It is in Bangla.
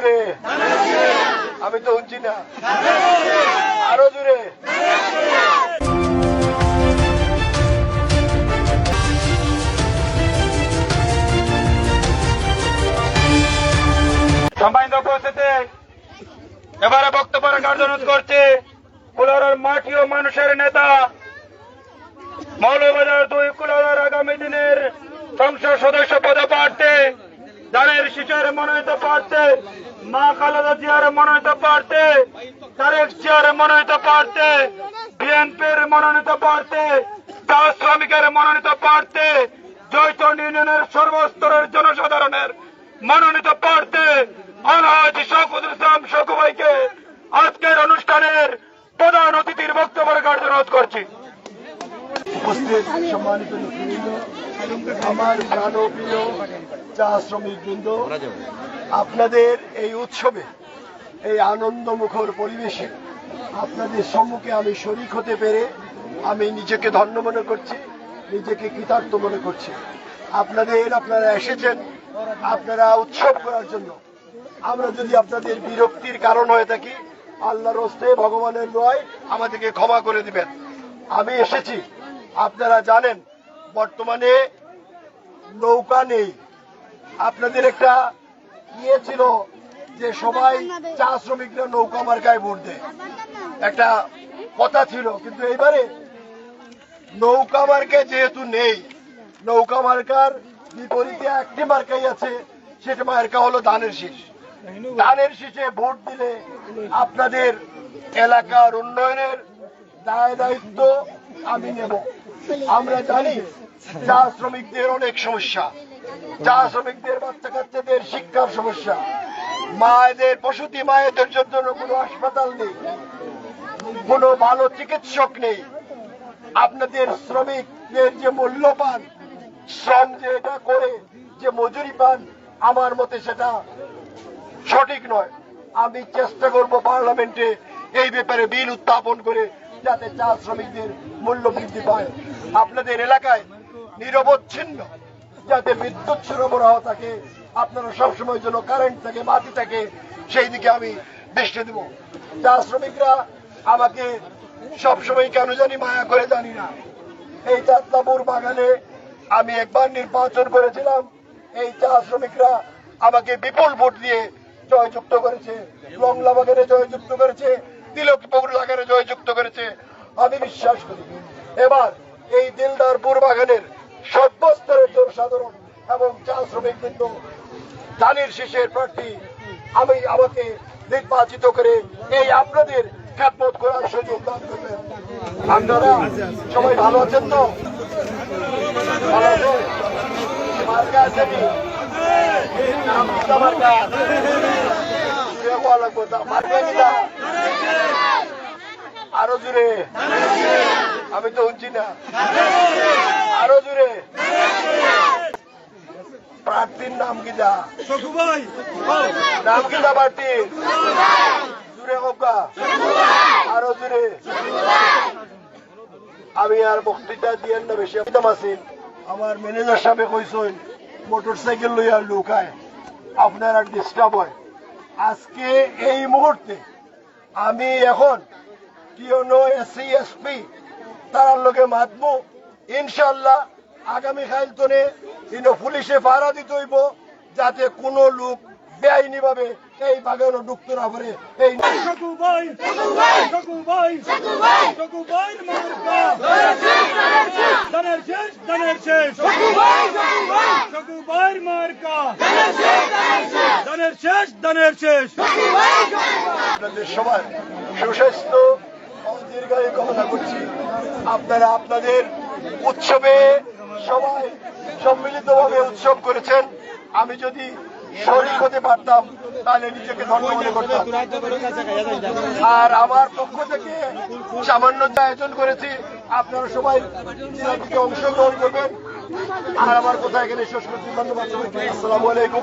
জুড়ে আমি তো শুনছি না। আরও জুড়ে এবারে বক্তব্য রাখার অনুরোধ করছি, কুলারের মাটি ও মানুষের নেতা, মৌলবাজার দুই কুলারের আগামী দিনের সংসদ সদস্য পদে প্রার্থী দানের শিশের মনোনীত মা খালেদা জিয়ার মনোনীত প্রার্থী, তারেক জিয়ার মনোনীত প্রার্থী, বিএনপির মনোনীত প্রার্থী চা শ্রমিকের মনোনীত প্রার্থী জয়চন্ড ইউনিয়নের সর্বস্তরের জনসাধারণের মনোনীত প্রার্থী, আলহাজ শকুদুল ইসলাম শকু ভাইকে আজকের অনুষ্ঠানের প্রধান অতিথির বক্তব্য রাখার অনুরোধ করছি। আমার প্রাণপ্রিয় চা শ্রমিক বৃন্দ আপনাদের এই উৎসবে, এই আনন্দমুখর পরিবেশে আপনাদের সম্মুখে আমি শরিক হতে পেরে আমি নিজেকে ধন্য মনে করছি, নিজেকে কৃতার্থ মনে করছি। আপনাদের আপনারা এসেছেন, আপনারা উৎসব করার জন্য। আমরা যদি আপনাদের বিরক্তির কারণ হয়ে থাকি, আল্লাহর হস্তে ভগবানের নয় আমাদেরকে ক্ষমা করে দিবেন। আমি এসেছি, আপনারা জানেন, বর্তমানে নৌকা নেই। আপনাদের একটা ইয়ে ছিল যে সবাই চা শ্রমিকরা নৌকা মার্কায় ভোট দেয়। একটা কথা ছিল, কিন্তু এইবারে নৌকা মার্কা যেহেতু নেই, নৌকা মার্কার বিপরীতে একটি মার্কাই আছে, সেটা মার্কা হলো ধানের শীষ। ধানের শীষে ভোট দিলে আপনাদের এলাকার উন্নয়নের দায় দায়িত্ব আমি নেব। আমরা জানি চা শ্রমিকদের অনেক সমস্যা চা শ্রমিকদের বাচ্চা কাচ্চাদের শিক্ষার সমস্যা। মায়েদের প্রসূতি মায়েদের জন্য কোনো হাসপাতাল নেই, কোনো ভালো চিকিৎসক নেই। আপনাদের শ্রমিকদের যে মূল্য পান শ্রম যে এটা করে, যে মজুরি পান, আমার মতে সেটা সঠিক নয়। আমি চেষ্টা করব পার্লামেন্টে এই ব্যাপারে বিল উত্থাপন করে যাতে চা শ্রমিকদের মূল্য বৃদ্ধি পায়। আপনাদের এলাকায় নিরবচ্ছিন্ন, যাতে বিদ্যুৎ সরবরাহ থাকে, আপনারা সবসময় যেন কারেন্ট থাকে বাতি থাকে, সেই দিকে আমি দৃষ্টি দেব। চা শ্রমিকরা আমাকে সবসময় কেন জানি মায়া করে জানি না। এই চাতলাপুর বাগানে আমি একবার নির্বাচন করেছিলাম। এই চা শ্রমিকরা আমাকে বিপুল ভোট দিয়ে জয়যুক্ত করেছে। লংলা বাগানে জয়যুক্ত করেছে, তিলকপুর বাগানে জয়যুক্ত করেছে। আমি বিশ্বাস করি, এবার এই দিলদারপুর বাগানের সর্বস্তরের জনসাধারণ এবং চা শ্রমিক বৃন্দ, ধানের শীষের প্রার্থী, আমি আমাকে নির্বাচিত করে এই আপনাদের খ্যাতমত করার সুযোগ দান করবেন। আপনারা সবাই ভালো আছেন তো? আরও জুড়ে। আমি তো শুনছি না। আরও জুড়ে প্রার্থীর নাম কিতা নাম কিতা প্রার্থীর? জুড়ে কোকা আরও জুড়ে আমি আর বক্তৃতা দিয়েন না বেশি আছি আমার ম্যানেজার সাহেব কইছেন মোটর সাইকেল লইয়া লুকায়। আপনার আর ডিস্টার্ব হয়। আজকে এই মুহূর্তে আমি এখন কিয়নো এসসি এসপি তার লোকে মাতবো। ইনশাল্লাহ আগামী খাইল তনে পুলিশে পাহারা দিতে হইব যাতে কোনো লোক বেআইনি ভাবে এই বাগানে ঢুকতে না পারে। এই শকুভাই শকুভাই শকুভাই মার্কা। দানের শেষ দানের শেষ। শকুভাই শেষ দানের শেষ। আপনাদের সবার সুস্বাস্থ্য দীর্ঘায়ু কামনা করছি। আপনারা আপনাদের উৎসবে সবাই সম্মিলিতভাবে উৎসব করেছেন। আমি যদি শরিক হতে পারতাম, তাহলে নিজেকে ধন্য মনে করতাম। আর আমার পক্ষ থেকে সামান্য আয়োজন করেছি, আপনারা সবাই অংশগ্রহণ করবেন। আর আমার কথা এখানে শেষ করছি। ধন্যবাদ আসসালামু আলাইকুম।